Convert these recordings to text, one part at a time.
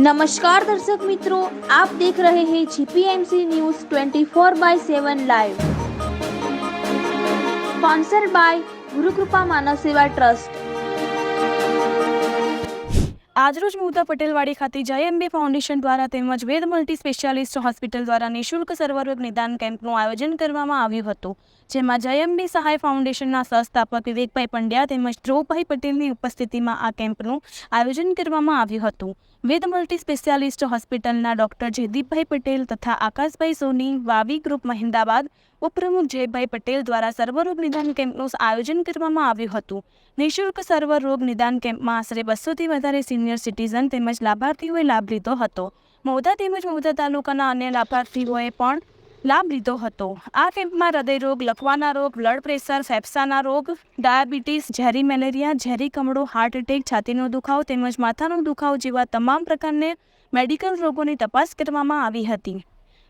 નમસ્કાર દર્શક મિત્રો, આપ દેખ રહે હે GPMC news 24 by seven live. Sponsor by Gurukrupa Manav Seva trust. આજરોજ મુતા પટેલવાડી ખાતે જય અંબે ફાઉન્ડેશન દ્વારા તેમજ વેદ મલ્ટી સ્પેશિયાલિસ્ટ હોસ્પિટલ દ્વારા નિઃશુલ્ક સર્વરોગ નિદાન કેમ્પનું આયોજન કરવામાં આવ્યું હતું, જેમાં જય સહાય ફાઉન્ડેશનના સહસ્થાપક વિવેકભાઈ પંડ્યા તેમજ ધ્રુવભાઈ પટેલની ઉપસ્થિતિમાં આ કેમ્પનું આયોજન કરવામાં આવ્યું હતું. વેદ મલ્ટી સ્પેશિયાલિસ્ટ હોસ્પિટલના ડોક્ટર જયદીપભાઈ પટેલ તથા આકાશભાઈ સોની, વાવી ગ્રુપ મહિંદાબાદ ઉપપ્રમુખ જયભાઈ પટેલ દ્વારા સર્વરોગ નિદાન કેમ્પનું આયોજન કરવામાં આવ્યું હતું. નિઃશુલ્ક સર્વરોગ નિદાન કેમ્પમાં આશરે બસોથી વધારે સિનિયર સિટીઝન તેમજ લાભાર્થીઓએ લાભ લીધો હતો. મોદા તેમજ મોદા તાલુકાના અન્ય લાભાર્થીઓએ પણ લાભ લીધો હતો. આ કેમ્પમાં હૃદયરોગ લખવાના રોગ, બ્લડ પ્રેશર, ફેફસાના રોગ, ડાયાબિટીસ, ઝેરી મેલેરિયા, ઝેરી કમળો, હાર્ટ એટેક, છાતીનો દુખાવો તેમજ માથાનો દુખાવો જેવા તમામ પ્રકારને મેડિકલ રોગોની તપાસ કરવામાં આવી હતી.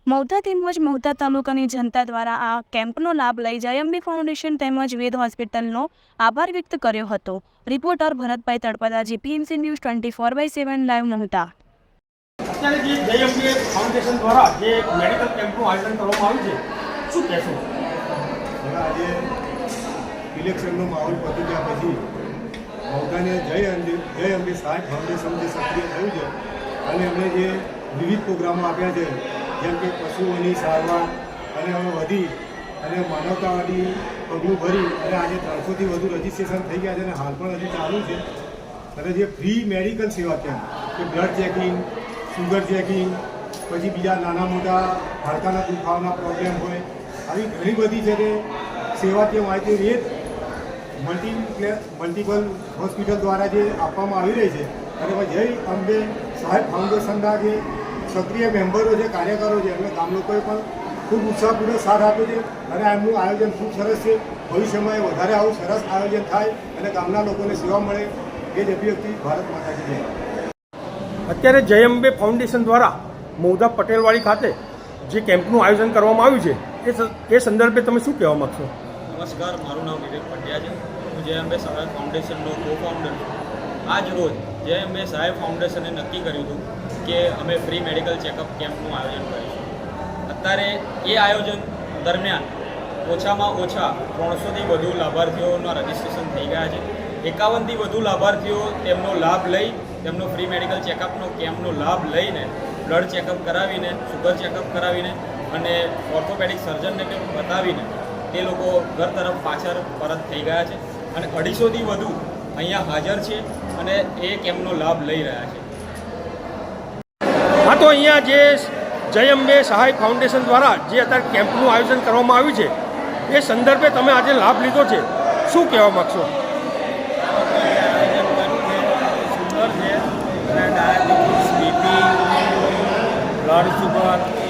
મૌધા તેમજ મૌધા તાલુકાની જનતા દ્વારા આ કેમ્પનો લાભ લઈ જયંબી ફાઉન્ડેશન તેમજ વેદ હોસ્પિટલનો આભાર વ્યક્ત કર્યો હતો. Reporter Bharatbhai Talpada, GPMC news twenty four by seven, live Maudha અત્યારે જે જય અંબે ફાઉન્ડેશન દ્વારા જે મેડિકલ કેમ્પનું આયોજન કરવામાં આવ્યું છે, શું કહેશો? આજે ઇલેક્શનનો માહોલ પતી ગયા પછી મૌદાને જય અંબે જય અંબે સાહેબ ફાઉન્ડેશન જે સક્રિય થયું છે, અને એમણે જે વિવિધ પ્રોગ્રામો આપ્યા છે, જેમ કે પશુઓની સારવાર અને હવે વધી અને માનવતાવાદી પગલું ભરી અને આજે ત્રણસોથી વધુ રજીસ્ટ્રેશન થઈ ગયા છે અને હાલ પણ હજી ચાલુ છે. અને જે ફ્રી મેડિકલ સેવા કેમ્પ, કે બ્લડ ચેકિંગ શુગર ચેકિંગ પછી બીજા નાના મોટા હાડકાના દુખાવાના પ્રોબ્લેમ હોય. આવી ઘણી બધી છે તે સેવાકીય માહિતી એ મલ્ટી મલ્ટિપલ હોસ્પિટલ દ્વારા જે આપવામાં આવી રહી છે. અને જય અંબે સાહેબ ફાઉન્ડેશનના જે સક્રિય મેમ્બરો છે, કાર્યકરો છે, એમને ગામ લોકોએ પણ ખૂબ ઉત્સાહપૂર્વક સાથ આપ્યો છે. અને એમનું આયોજન ખૂબ સરસ છે. ભવિષ્યમાં વધારે આવું સરસ આયોજન થાય અને ગામના લોકોને સેવા મળે એ જ અભિવ્યક્તિ ભારત માતાજી જય. અત્યારે જયંબે ફાઉન્ડેશન દ્વારા મોદા પટેલવાડી ખાતે જે કેમ્પનું આયોજન કરવામાં આવ્યું છે, એ એ સંદર્ભે તમે શું કહેવા માગશો? નમસ્કાર, મારું નામ વિવેક પંડ્યા છે. હું જય અંબે સહાય ફાઉન્ડેશનનો કો ફાઉન્ડર છું. આજ રોજ જય અંબે સહાય ફાઉન્ડેશને નક્કી કર્યું હતું કે અમે ફ્રી મેડિકલ ચેકઅપ કેમ્પનું આયોજન કરીશું. અત્યારે એ આયોજન દરમિયાન ઓછામાં ઓછા ત્રણસોથી વધુ લાભાર્થીઓના રજિસ્ટ્રેશન થઈ ગયા છે. એકાવનથી વધુ લાભાર્થીઓ તેમનો લાભ લઈ, તેમનો ફ્રી મેડિકલ ચેકઅપનો કેમ્પનો લાભ લઈને બ્લડ ચેકઅપ કરાવીને શુગર ચેકઅપ કરાવીને અને ઓર્થોપેડિક સર્જનને કંઈક બતાવીને તે લોકો ઘર તરફ પાછળ પરત થઈ ગયા છે. અને અઢીસોથી વધુ અહીંયા હાજર છે અને એ કેમ્પનો લાભ લઈ રહ્યા છે. હા, તો અહીંયા જે જય અંબે સહાય ફાઉન્ડેશન દ્વારા જે અત્યારે કેમ્પનું આયોજન કરવામાં આવ્યું છે એ સંદર્ભે તમે આજે લાભ લીધો છે. શું કહેવા માગશો? Blood sugar